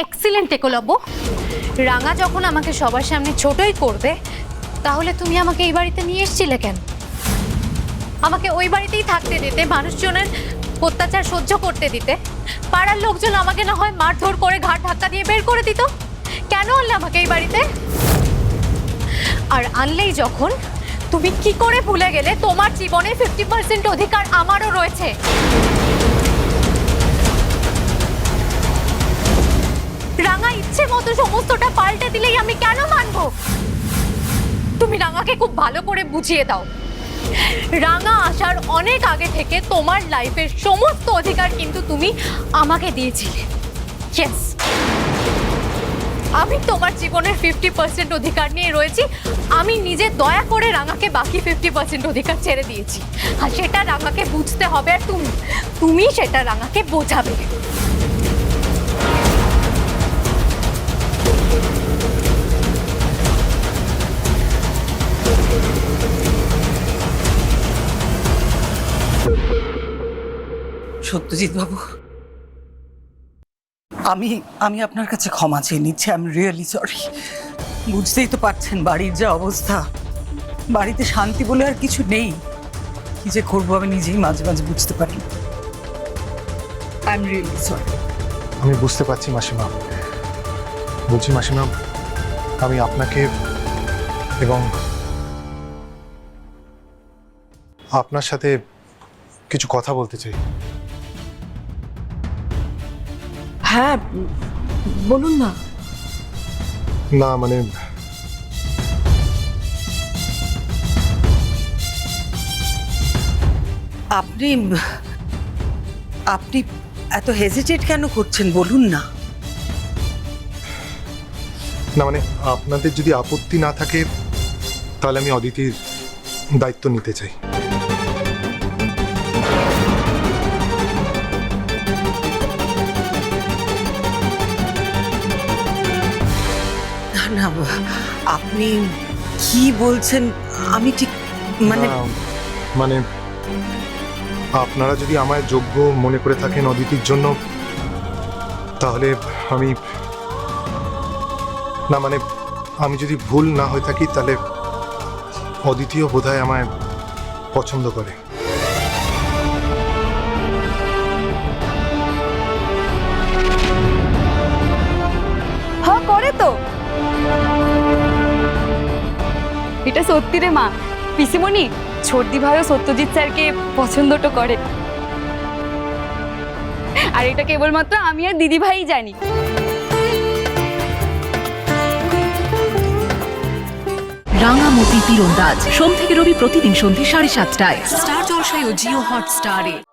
Excellent Eklavya. রাঙা যখন আমাকে সবার সামনে ছোটই করবে, তাহলে তুমি আমাকে এই বাড়িতে নিয়ে এসেছিলে কেন? আমাকে ওই বাড়িতেই থাকতে দিতে, মানুষজনের অত্যাচার সহ্য করতে দিতে। পাড়ার লোকজন আমাকে না হয় মারধর করে ঘাট ধাক্কা দিয়ে বের করে দিত। কেন আনলে আমাকে এই বাড়িতে? আর আনলেই যখন তুমি কি করে ভুলে গেলে, তোমার জীবনে ফিফটি পার্সেন্ট অধিকার আমারও রয়েছে। মতো সমস্তটা পাল্টে দিলেই আমি কেন মানবো? তুমি রাঙাকে খুব ভালো করে বুঝিয়ে দাও। রাঙা আসার অনেক আগে থেকে তোমার লাইফের সমস্ত অধিকার কিন্তু তুমি আমাকে দিয়েছিলে। ইয়েস আমি তোমার জীবনের ফিফটি পার্সেন্ট অধিকার নিয়ে রয়েছি। আমি নিজে দয়া করে রাঙাকে বাকি ফিফটি পার্সেন্ট অধিকার ছেড়ে দিয়েছি। আর সেটা রাঙাকে বুঝতে হবে আর তুমি তুমি সেটা রাঙাকে বোঝাবে। সত্যজিৎ বাবু। আমি আমি আপনার কাছে ক্ষমা চেয়ে নিচ্ছি আই এম রিয়েলি সরি বুঝতেই তো পারছেন বাড়ির যা অবস্থা। বাড়িতে শান্তি বলে আর কিছু নেই। কি যে করব আমি নিজেই মাঝে মাঝে বুঝতে পারি। আমি বুঝতে পারছি মাসিমা। বলছি মাসিমা, আমি আপনাকে এবং আপনার সাথে কিছু কথা বলতে চাই। হ্যাঁ বলুন না। না মানে আপনি আপনি এত হেজিটেট কেন করছেন? বলুন না। না মানে আপনাদের যদি আপত্তি না থাকে তাহলে আমি অদিতির দায়িত্ব নিতে চাই। আপনি কি বলছেন? আমি ঠিক মানে মানে আপনারা যদি আমায় যোগ্য মনে করে থাকেন অদিতির জন্য, তাহলে আমি না মানে আমি যদি ভুল না হয়ে থাকি, তাহলে অদ্বিতীয় বোধহয় আমায় পছন্দ করে। এটা সত্যি রে মা। পিসিমণি, ছর্দি ভাইও সত্যজিৎ স্যারকে পছন্দটা করে। আর এটা কেবলমাত্র আমি আর দিদি ভাই জানি। রাঙামতি তীরন্দাজ। সোম থেকে রবি প্রতিদিন সন্ধ্যে সাড়ে সাতটায়। স্টার জলসায় ও জিও হটস্টারে।